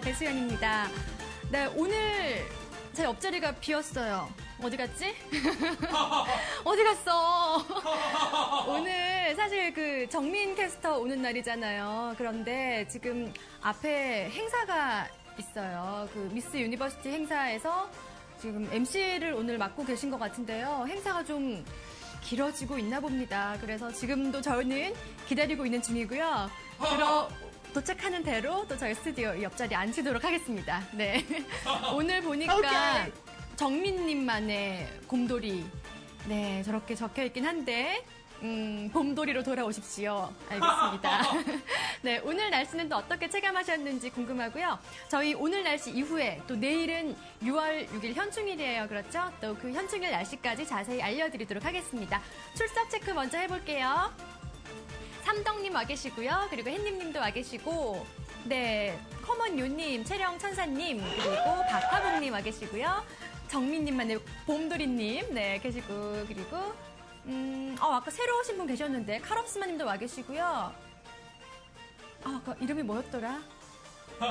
배수연입니다. 네, 오늘 제 옆자리가 비었어요. 어디 갔지? 어디 갔어? 오늘 사실 그 정민 캐스터 오는 날이잖아요. 그런데 지금 앞에 행사가 있어요. 그 미스 유니버시티 행사에서 지금 MC를 오늘 맡고 계신 것 같은데요. 행사가 좀 길어지고 있나 봅니다. 그래서 지금도 저는 기다리고 있는 중이고요. 들어 도착하는 대로 또 저희 스튜디오 옆자리에 앉히도록 하겠습니다. 네. 오늘 보니까. 정민님만의 곰돌이 네 저렇게 적혀 있긴 한데 음, 봄돌이로 돌아오십시오. 알겠습니다. 네, 오늘 날씨는 또 어떻게 체감하셨는지 궁금하고요. 저희 오늘 날씨 이후에 또 내일은 6월 6일 현충일이에요. 그렇죠? 또 그 현충일 날씨까지 자세히 알려드리도록 하겠습니다. 출석 체크 먼저 해볼게요. 삼덕님 와 계시고요. 그리고 햇님님도 와 계시고, 네, 커먼요님, 채령 천사님, 그리고 박하봉님 와 계시고요. 정민님만의 봄돌이님, 네, 계시고, 그리고, 음, 어, 아까 새로 오신 분 계셨는데, 카롭스마님도 와 계시고요. 아, 아까 이름이 뭐였더라?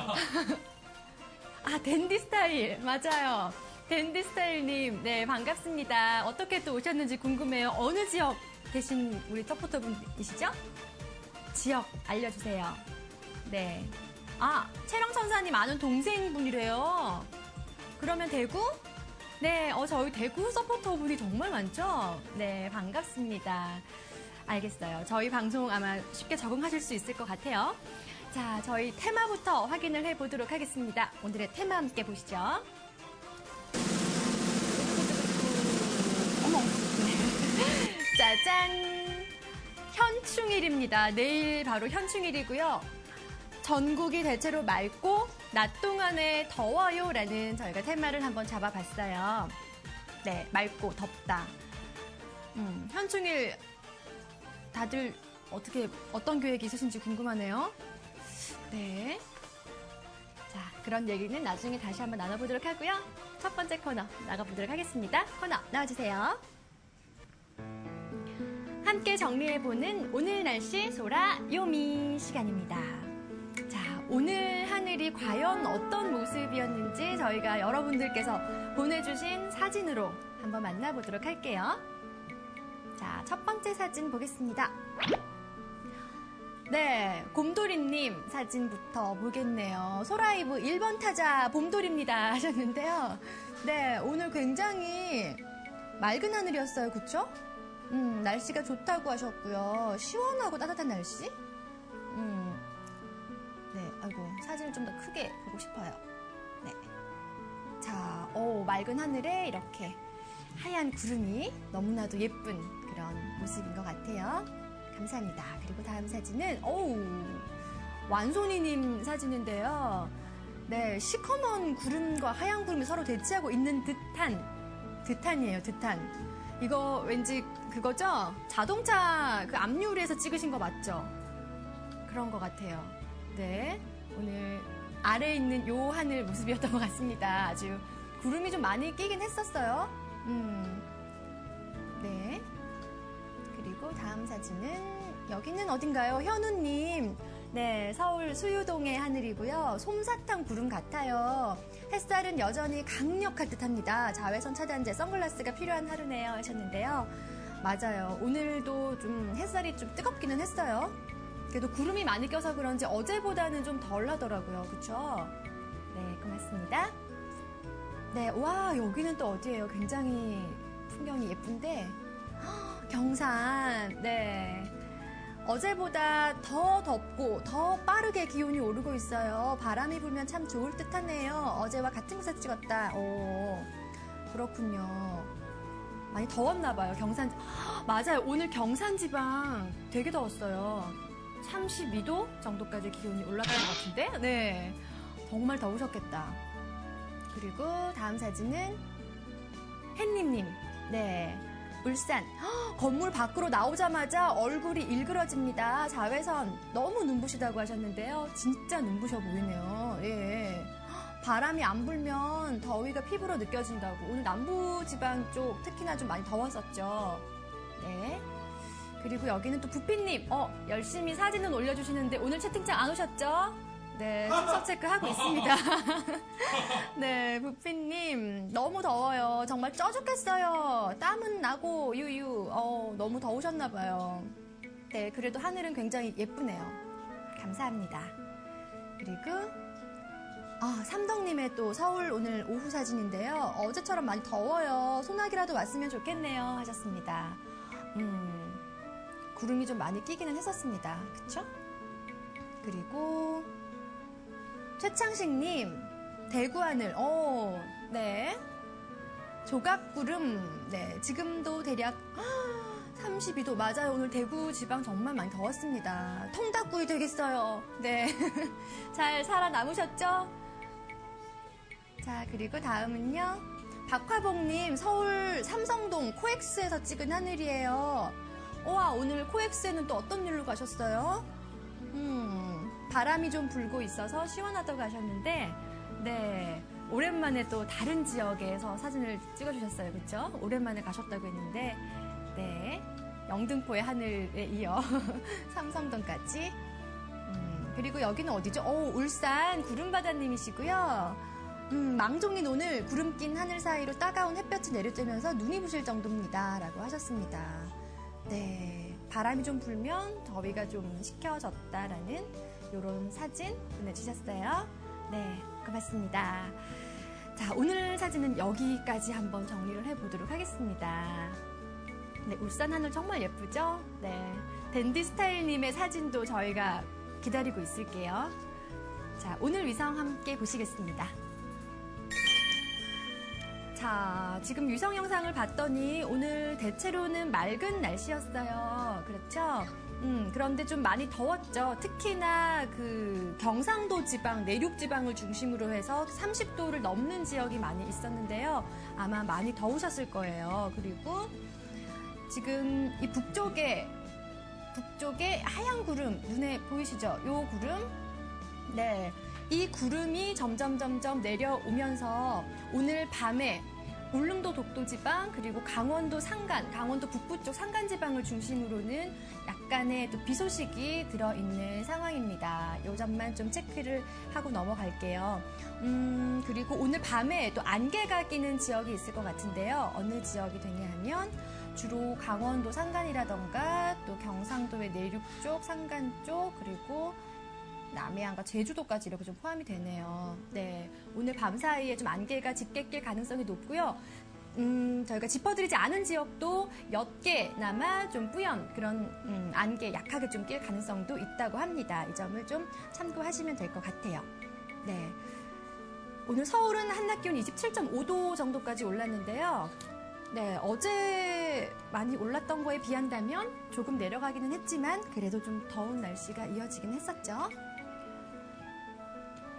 아, 댄디 스타일. 맞아요. 댄디 스타일님, 네, 반갑습니다. 어떻게 또 오셨는지 궁금해요. 어느 지역 계신 우리 서포터 분이시죠? 지역 알려주세요. 네. 아, 채령 천사님 아는 동생분이래요. 그러면 대구? 네, 어, 저희 대구 서포터 분이 정말 많죠? 네, 반갑습니다. 알겠어요. 저희 방송 아마 쉽게 적응하실 수 있을 것 같아요. 자, 저희 테마부터 확인을 해보도록 하겠습니다. 오늘의 테마 함께 보시죠. 어머. 네. 짜잔. 현충일입니다. 내일 바로 현충일이고요. 전국이 대체로 맑고 낮 동안에 더워요라는 저희가 테마를 한번 잡아봤어요. 네, 맑고 덥다. 음, 현충일 다들 어떻게 어떤 계획이 있으신지 궁금하네요. 네. 자, 그런 얘기는 나중에 다시 한번 나눠보도록 하고요. 첫 번째 코너 나가보도록 하겠습니다. 코너 나와주세요. 함께 정리해보는 오늘 날씨 소라 요미 시간입니다. 자, 오늘 하늘이 과연 어떤 모습이었는지 저희가 여러분들께서 보내주신 사진으로 한번 만나보도록 할게요. 자, 첫 번째 사진 보겠습니다. 네, 곰돌이님 사진부터 보겠네요. 소라이브 1번 타자 봄돌입니다 하셨는데요. 네, 오늘 굉장히 맑은 하늘이었어요. 그쵸? 음, 날씨가 좋다고 하셨고요. 시원하고 따뜻한 날씨? 음, 네, 아이고, 사진을 좀 더 크게 보고 싶어요. 네. 자, 오, 맑은 하늘에 이렇게 하얀 구름이 너무나도 예쁜 그런 모습인 것 같아요. 감사합니다. 그리고 다음 사진은, 오우, 완손이님 사진인데요. 네, 시커먼 구름과 하얀 구름이 서로 대치하고 있는 듯한, 듯한이에요, 듯한. 이거 왠지 그거죠? 자동차 그 앞유리에서 찍으신 거 맞죠? 그런 것 같아요. 네. 오늘 아래에 있는 요 하늘 모습이었던 것 같습니다. 아주 구름이 좀 많이 끼긴 했었어요. 음. 네. 그리고 다음 사진은 여기는 어딘가요? 현우님. 네, 서울 수유동의 하늘이고요. 솜사탕 구름 같아요. 햇살은 여전히 강력할 듯합니다. 자외선 차단제 선글라스가 필요한 하루네요 하셨는데요. 맞아요. 오늘도 좀 햇살이 좀 뜨겁기는 했어요. 그래도 구름이 많이 껴서 그런지 어제보다는 좀 덜 하더라고요. 그쵸? 네, 고맙습니다. 네, 와, 여기는 또 어디예요? 굉장히 풍경이 예쁜데. 헉, 경산, 네. 어제보다 더 덥고 더 빠르게 기온이 오르고 있어요. 바람이 불면 참 좋을 듯 하네요. 어제와 같은 곳에서 찍었다. 오, 그렇군요. 많이 더웠나 봐요. 경산, 헉, 맞아요. 오늘 경산 지방 되게 더웠어요. 32도 정도까지 기온이 올라간 것 같은데? 네. 정말 더우셨겠다. 그리고 다음 사진은 햇님님. 네. 울산. 헉, 건물 밖으로 나오자마자 얼굴이 일그러집니다. 자외선 너무 눈부시다고 하셨는데요. 진짜 눈부셔 보이네요. 예. 헉, 바람이 안 불면 더위가 피부로 느껴진다고. 오늘 남부 지방 쪽 특히나 좀 많이 더웠었죠. 네. 그리고 여기는 또 부피님, 어, 열심히 사진은 올려주시는데 오늘 채팅창 안 오셨죠? 네, 출석 체크 하고 있습니다. 네, 부피님, 너무 더워요. 정말 쪄 죽겠어요. 땀은 나고, 유유. 어, 너무 더우셨나봐요. 네, 그래도 하늘은 굉장히 예쁘네요. 감사합니다. 그리고, 아, 삼덕님의 또 서울 오늘 오후 사진인데요. 어제처럼 많이 더워요. 소나기라도 왔으면 좋겠네요. 하셨습니다. 음, 구름이 좀 많이 끼기는 했었습니다. 그쵸? 그리고, 최창식님, 대구 하늘, 어, 네. 조각구름, 네. 지금도 대략 32도, 맞아요. 오늘 대구 지방 정말 많이 더웠습니다. 통닭구이 되겠어요. 네. 잘 살아남으셨죠? 자, 그리고 다음은요. 박화봉님, 서울 삼성동 코엑스에서 찍은 하늘이에요. 우와, 오늘 코엑스에는 또 어떤 일로 가셨어요? 음, 바람이 좀 불고 있어서 시원하다고 하셨는데, 네. 오랜만에 또 다른 지역에서 사진을 찍어주셨어요. 그쵸? 오랜만에 가셨다고 했는데, 네. 영등포의 하늘에 이어 삼성동까지. 음, 그리고 여기는 어디죠? 오, 울산 구름바다님이시고요. 음, 망종린 오늘 구름 낀 하늘 사이로 따가운 햇볕이 내려쬐면서 눈이 부실 정도입니다. 라고 하셨습니다. 네. 바람이 좀 불면 더위가 좀 식혀졌다라는 이런 사진 보내주셨어요. 네. 고맙습니다. 자, 오늘 사진은 여기까지 한번 정리를 해보도록 하겠습니다. 네, 울산 하늘 정말 예쁘죠? 네. 댄디 스타일님의 사진도 저희가 기다리고 있을게요. 자, 오늘 위성 함께 보시겠습니다. 자, 지금 유성 영상을 봤더니 오늘 대체로는 맑은 날씨였어요. 그렇죠? 음, 그런데 좀 많이 더웠죠. 특히나 그 경상도 지방, 내륙 지방을 중심으로 해서 30도를 넘는 지역이 많이 있었는데요. 아마 많이 더우셨을 거예요. 그리고 지금 이 북쪽에 북쪽에 하얀 구름 눈에 보이시죠? 요 구름 네. 이 구름이 점점 점점 내려오면서 오늘 밤에 울릉도 독도지방 그리고 강원도 산간, 강원도 북부 쪽 산간 지방을 중심으로는 약간의 또 비 소식이 들어있는 상황입니다. 요 점만 좀 체크를 하고 넘어갈게요. 음, 그리고 오늘 밤에 또 안개가 끼는 지역이 있을 것 같은데요. 어느 지역이 되냐 하면 주로 강원도 산간이라던가 또 경상도의 내륙 쪽, 산간 쪽 그리고 남해안과 제주도까지 이렇게 좀 포함이 되네요. 네. 오늘 밤 사이에 좀 안개가 짙게 낄 가능성이 높고요. 음, 저희가 짚어드리지 않은 지역도 몇 개나마 좀 뿌연 그런 음, 안개 약하게 좀 낄 가능성도 있다고 합니다. 이 점을 좀 참고하시면 될 것 같아요. 네. 오늘 서울은 한낮 기온 27.5도 정도까지 올랐는데요. 네, 어제 많이 올랐던 거에 비한다면 조금 내려가기는 했지만 그래도 좀 더운 날씨가 이어지긴 했었죠.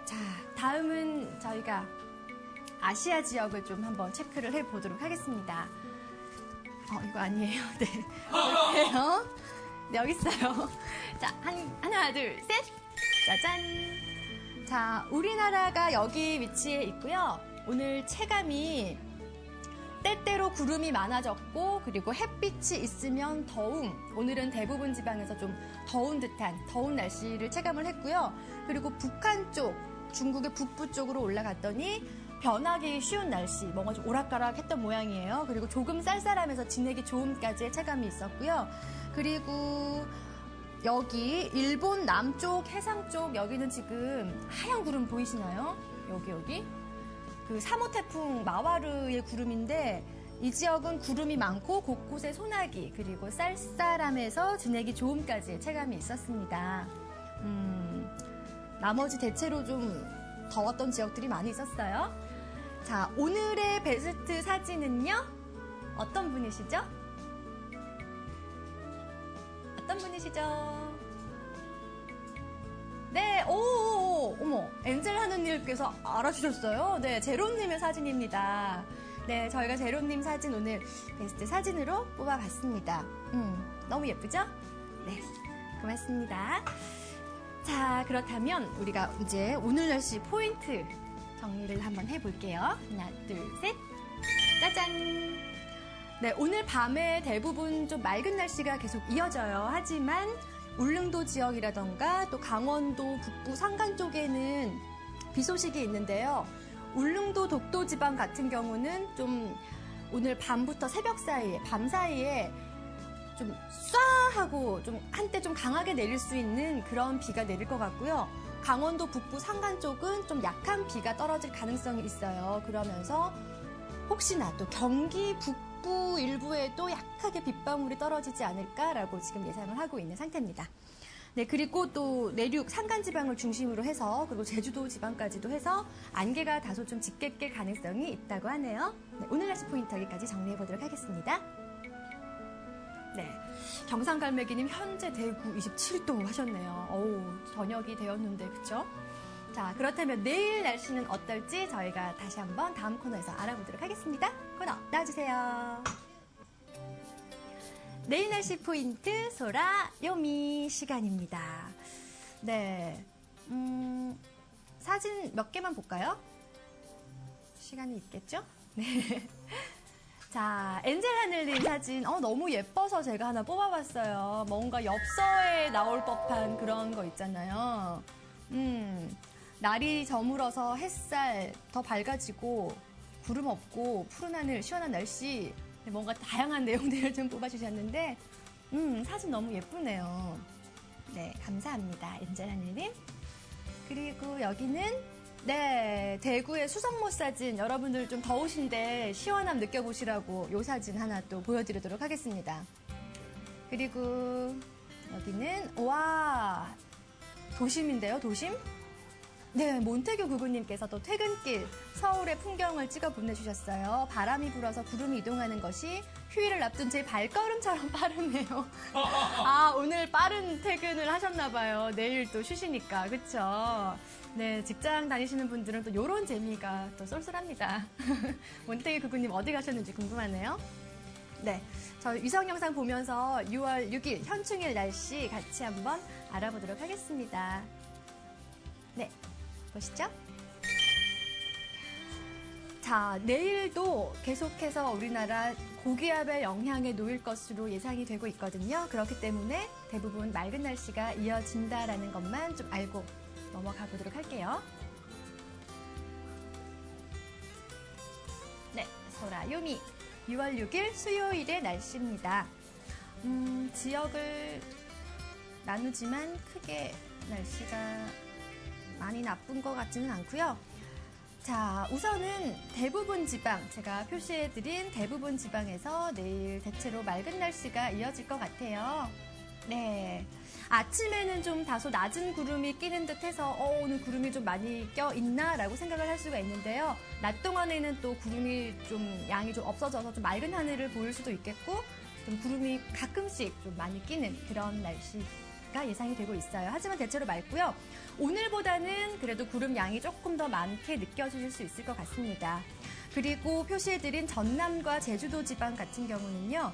자, 다음은 저희가 아시아 지역을 좀 한번 체크를 해 보도록 하겠습니다. 어, 이거 아니에요. 네. 볼게요. 네, 여기 있어요. 자, 한, 하나, 둘, 셋. 짜잔. 자, 우리나라가 여기 위치해 있고요. 오늘 체감이 때때로 구름이 많아졌고 그리고 햇빛이 있으면 더움. 오늘은 대부분 지방에서 좀 더운 듯한 더운 날씨를 체감을 했고요. 그리고 북한 쪽, 중국의 북부 쪽으로 올라갔더니 변하기 쉬운 날씨, 뭔가 좀 오락가락 했던 모양이에요. 그리고 조금 쌀쌀하면서 지내기 좋음까지의 체감이 있었고요. 그리고 여기 일본 남쪽 해상 쪽 여기는 지금 하얀 구름 보이시나요? 여기 여기 그 3호 태풍 마와르의 구름인데 이 지역은 구름이 많고 곳곳에 소나기 그리고 쌀쌀함에서 지내기 좋음까지의 체감이 있었습니다. 음, 나머지 대체로 좀 더웠던 지역들이 많이 있었어요. 자, 오늘의 베스트 사진은요? 어떤 분이시죠? 어떤 분이시죠? 네, 오, 어머, 엔젤 하느님께서 알아주셨어요. 네, 제로님의 사진입니다. 네, 저희가 제로님 사진 오늘 베스트 사진으로 뽑아봤습니다. 음, 너무 예쁘죠? 네, 고맙습니다. 자, 그렇다면 우리가 이제 오늘 날씨 포인트 정리를 한번 해볼게요. 하나, 둘, 셋. 짜잔! 네, 오늘 밤에 대부분 좀 맑은 날씨가 계속 이어져요. 하지만 울릉도 지역이라던가 또 강원도 북부 산간 쪽에는 비 소식이 있는데요. 울릉도 독도 지방 같은 경우는 좀 오늘 밤부터 새벽 사이에, 밤 사이에 좀 쏴 하고 좀 한때 좀 강하게 내릴 수 있는 그런 비가 내릴 것 같고요. 강원도 북부 산간 쪽은 좀 약한 비가 떨어질 가능성이 있어요. 그러면서 혹시나 또 경기 북부 일부에도 약하게 빗방울이 떨어지지 않을까라고 지금 예상을 하고 있는 상태입니다. 네, 그리고 또 내륙 산간 지방을 중심으로 해서 그리고 제주도 지방까지도 해서 안개가 다소 좀 짙게 낄 가능성이 있다고 하네요. 네, 오늘 날씨 포인트 여기까지 정리해 보도록 하겠습니다. 네. 경상갈매기님 현재 대구 27도 하셨네요. 어우, 저녁이 되었는데, 그쵸? 자, 그렇다면 내일 날씨는 어떨지 저희가 다시 한번 다음 코너에서 알아보도록 하겠습니다. 코너 나와주세요. 내일 날씨 포인트 소라 요미 시간입니다. 네. 음, 사진 몇 개만 볼까요? 시간이 있겠죠? 네. 자, 엔젤 하늘님 사진, 어, 너무 예뻐서 제가 하나 뽑아봤어요. 뭔가 엽서에 나올 법한 그런 거 있잖아요. 음, 날이 저물어서 햇살 더 밝아지고, 구름 없고, 푸른 하늘, 시원한 날씨, 뭔가 다양한 내용들을 좀 뽑아주셨는데, 음, 사진 너무 예쁘네요. 네, 감사합니다. 엔젤 하늘님. 그리고 여기는 네, 대구의 수성모 사진 여러분들 좀 더우신데 시원함 느껴보시라고 요 사진 하나 또 보여드리도록 하겠습니다. 그리고 여기는 와 도심인데요, 도심? 네, 몬테교 구구님께서 또 퇴근길 서울의 풍경을 찍어 보내주셨어요. 바람이 불어서 구름이 이동하는 것이 휴일을 앞둔 제 발걸음처럼 빠르네요. 아, 오늘 빠른 퇴근을 하셨나봐요. 내일 또 쉬시니까, 그쵸? 네, 직장 다니시는 분들은 또 이런 재미가 또 쏠쏠합니다. 몬테기 구구님 어디 가셨는지 궁금하네요. 네, 저희 위성 영상 보면서 6월 6일 현충일 날씨 같이 한번 알아보도록 하겠습니다. 네, 보시죠. 자, 내일도 계속해서 우리나라 고기압의 영향에 놓일 것으로 예상이 되고 있거든요. 그렇기 때문에 대부분 맑은 날씨가 이어진다라는 것만 좀 알고 넘어가 보도록 할게요. 네, 소라요미 6월 6일 수요일의 날씨입니다. 음, 지역을 나누지만 크게 날씨가 많이 나쁜 것 같지는 않고요. 자, 우선은 대부분 지방, 제가 표시해드린 대부분 지방에서 내일 대체로 맑은 날씨가 이어질 것 같아요. 네. 아침에는 좀 다소 낮은 구름이 끼는 듯 해서, 어, 오늘 구름이 좀 많이 껴 있나라고 생각을 할 수가 있는데요. 낮 동안에는 또 구름이 좀 양이 좀 없어져서 좀 맑은 하늘을 보일 수도 있겠고, 좀 구름이 가끔씩 좀 많이 끼는 그런 날씨 가 예상이 되고 있어요. 하지만 대체로 맑고요. 오늘보다는 그래도 구름 양이 조금 더 많게 느껴지실 수 있을 것 같습니다. 그리고 표시해드린 전남과 제주도 지방 같은 경우는요.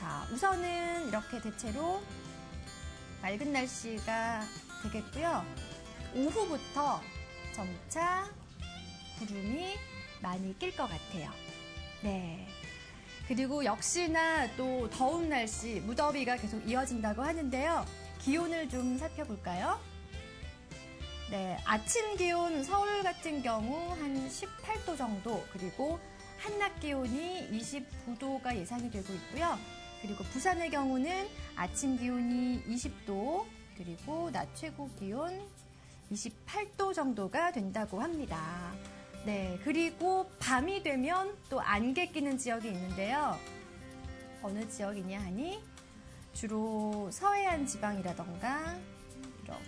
자, 우선은 이렇게 대체로 맑은 날씨가 되겠고요. 오후부터 점차 구름이 많이 낄 것 같아요. 네. 그리고 역시나 또 더운 날씨, 무더위가 계속 이어진다고 하는데요. 기온을 좀 살펴볼까요? 네, 아침 기온 서울 같은 경우 한 18도 정도, 그리고 한낮 기온이 29도가 예상이 되고 있고요. 그리고 부산의 경우는 아침 기온이 20도, 그리고 낮 최고 기온 28도 정도가 된다고 합니다. 네, 그리고 밤이 되면 또 안개 끼는 지역이 있는데요. 어느 지역이냐 하니 주로 서해안 지방이라던가 이렇게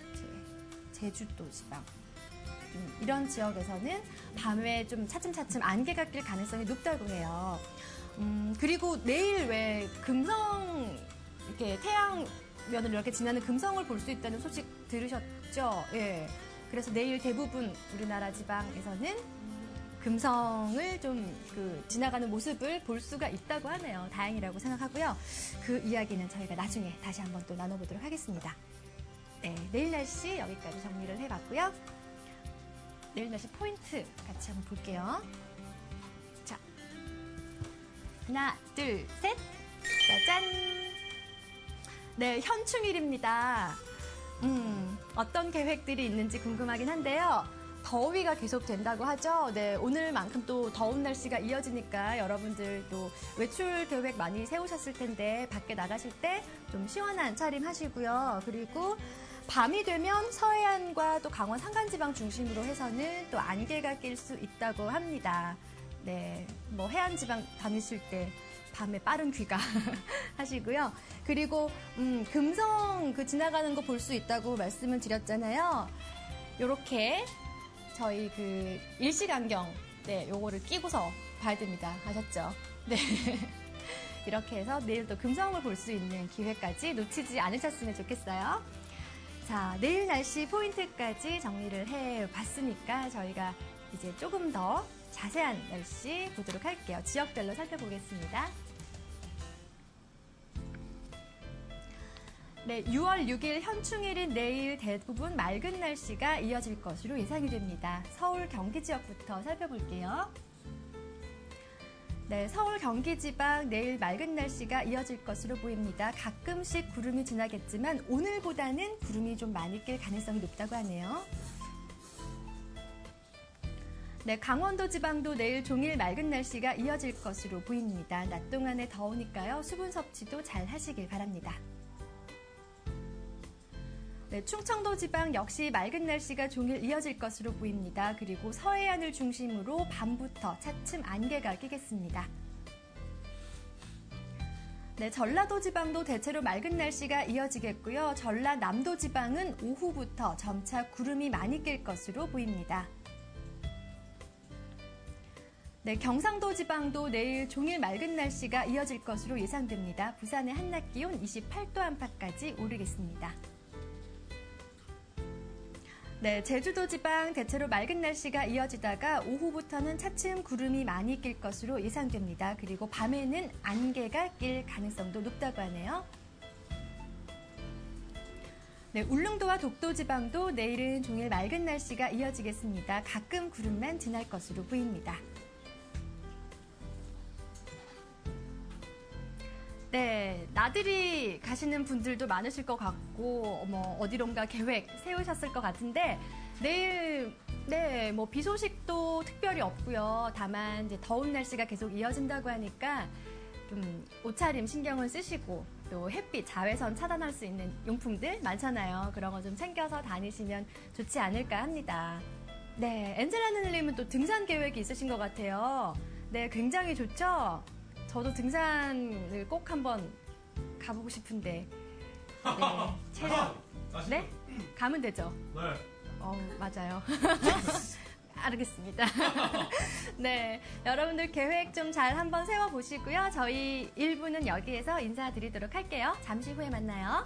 제주도 지방 음, 이런 지역에서는 밤에 좀 차츰차츰 안개가 낄 가능성이 높다고 해요. 음, 그리고 내일 왜 금성 이렇게 태양면을 이렇게 지나는 금성을 볼 수 있다는 소식 들으셨죠? 예. 그래서 내일 대부분 우리나라 지방에서는 금성을 좀 그 지나가는 모습을 볼 수가 있다고 하네요. 다행이라고 생각하고요. 그 이야기는 저희가 나중에 다시 한번 또 나눠보도록 하겠습니다. 네, 내일 날씨 여기까지 정리를 해봤고요. 내일 날씨 포인트 같이 한번 볼게요. 자, 하나, 둘, 셋. 짜잔. 네, 현충일입니다. 음, 어떤 계획들이 있는지 궁금하긴 한데요. 더위가 계속 된다고 하죠. 네, 오늘만큼 또 더운 날씨가 이어지니까 여러분들도 외출 계획 많이 세우셨을 텐데 밖에 나가실 때 좀 시원한 차림 하시고요. 그리고 밤이 되면 서해안과 또 강원 산간지방 중심으로 해서는 또 안개가 낄 수 있다고 합니다. 네, 뭐 해안 지방 다니실 때 밤에 빠른 귀가 하시고요. 그리고 음, 금성 그 지나가는 거 볼 수 있다고 말씀을 드렸잖아요. 요렇게 저희 그 일식 안경 네, 요거를 끼고서 봐야 됩니다. 아셨죠? 네. 이렇게 해서 내일 또 금성을 볼 수 있는 기회까지 놓치지 않으셨으면 좋겠어요. 자, 내일 날씨 포인트까지 정리를 해 봤으니까 저희가 이제 조금 더 자세한 날씨 보도록 할게요. 지역별로 살펴보겠습니다. 네, 6월 6일 현충일인 내일 대부분 맑은 날씨가 이어질 것으로 예상이 됩니다. 서울, 경기 지역부터 살펴볼게요. 네, 서울, 경기 지방 내일 맑은 날씨가 이어질 것으로 보입니다. 가끔씩 구름이 지나겠지만 오늘보다는 구름이 좀 많이 낄 가능성이 높다고 하네요. 네, 강원도 지방도 내일 종일 맑은 날씨가 이어질 것으로 보입니다. 낮 동안에 더우니까요. 수분 섭취도 잘 하시길 바랍니다. 네, 충청도 지방 역시 맑은 날씨가 종일 이어질 것으로 보입니다. 그리고 서해안을 중심으로 밤부터 차츰 안개가 끼겠습니다. 네, 전라도 지방도 대체로 맑은 날씨가 이어지겠고요. 전라남도 지방은 오후부터 점차 구름이 많이 낄 것으로 보입니다. 네, 경상도 지방도 내일 종일 맑은 날씨가 이어질 것으로 예상됩니다. 부산의 한낮 기온 28도 안팎까지 오르겠습니다. 네, 제주도 지방 대체로 맑은 날씨가 이어지다가 오후부터는 차츰 구름이 많이 낄 것으로 예상됩니다. 그리고 밤에는 안개가 낄 가능성도 높다고 하네요. 네, 울릉도와 독도 지방도 내일은 종일 맑은 날씨가 이어지겠습니다. 가끔 구름만 지날 것으로 보입니다. 네, 나들이 가시는 분들도 많으실 것 같고, 뭐, 어디론가 계획 세우셨을 것 같은데, 내일, 네, 뭐, 비 소식도 특별히 없고요. 다만, 이제 더운 날씨가 계속 이어진다고 하니까, 좀, 옷차림 신경을 쓰시고, 또 햇빛, 자외선 차단할 수 있는 용품들 많잖아요. 그런 거 좀 챙겨서 다니시면 좋지 않을까 합니다. 네, 엔젤라 누님은 또 등산 계획이 있으신 것 같아요. 네, 굉장히 좋죠? 저도 등산을 꼭 한번 가보고 싶은데. 네, 체력. 네? 가면 되죠? 네. 어, 맞아요. 알겠습니다. 네, 여러분들 계획 좀 잘 한번 세워보시고요. 저희 1부는 여기에서 인사드리도록 할게요. 잠시 후에 만나요.